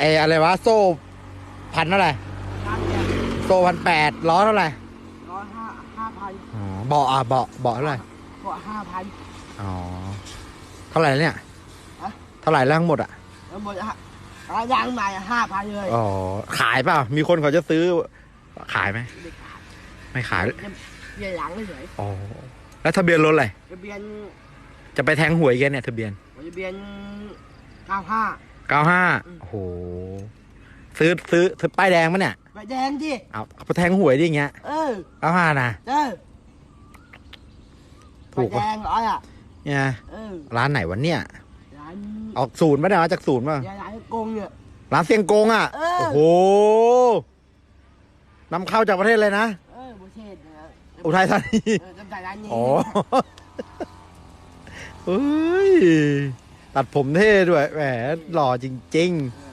ไออะไรวะโซ่พันเท่าไหร่ร้านเนี่ยโซ่พันแปดล้อเท่าไหร่ร้อยห้าห้าพันอ๋อเบาะอะเบาะเบาะเท่าไหร่ก็ห้าพัน อ๋อเท่าไหร่แล้วเนี่ยฮะ เท่าไหร่แล้วทั้งหมดอะแล้วหมดฮะร้านยางใหม่ห้าพันเลยอ๋อขายเปล่ามีคนเขาจะซื้อขายไหมไม่ขายไม่ขายจะเปลี่ยนหลังเฉยอ๋อแล้วทะเบียนรถอะไรทะเบียนจะไปแทงหวยกันเนี่ยทะเบียน ทะเบียนเก้าห้า เก้าห้าอืมโอ้โห ซื้อซื้อซื้อป้ายแดงปะเนี่ยใบแดงดิเอาเอาไปแทงหวยดิอย่างเงี้ยเออเก้าห้านะ เออถูกใบปะ แดงร้อยอะเนี่ยเออร้านไหนวันเนี่ยร้านออกศูนย์ปะเนี่ยมาจากศูนย์ป่ะร้านกงเนี่ย ร้านเซียงกงอะเออ โอ้โหนำเข้าจากประเทศเลยนะเออบุเชษนะอุทัยธานีเออจำใส่ร้านนี้อ๋อเฮ้ยตัดผมเท่ด้วยแหมหล่อจริงเอ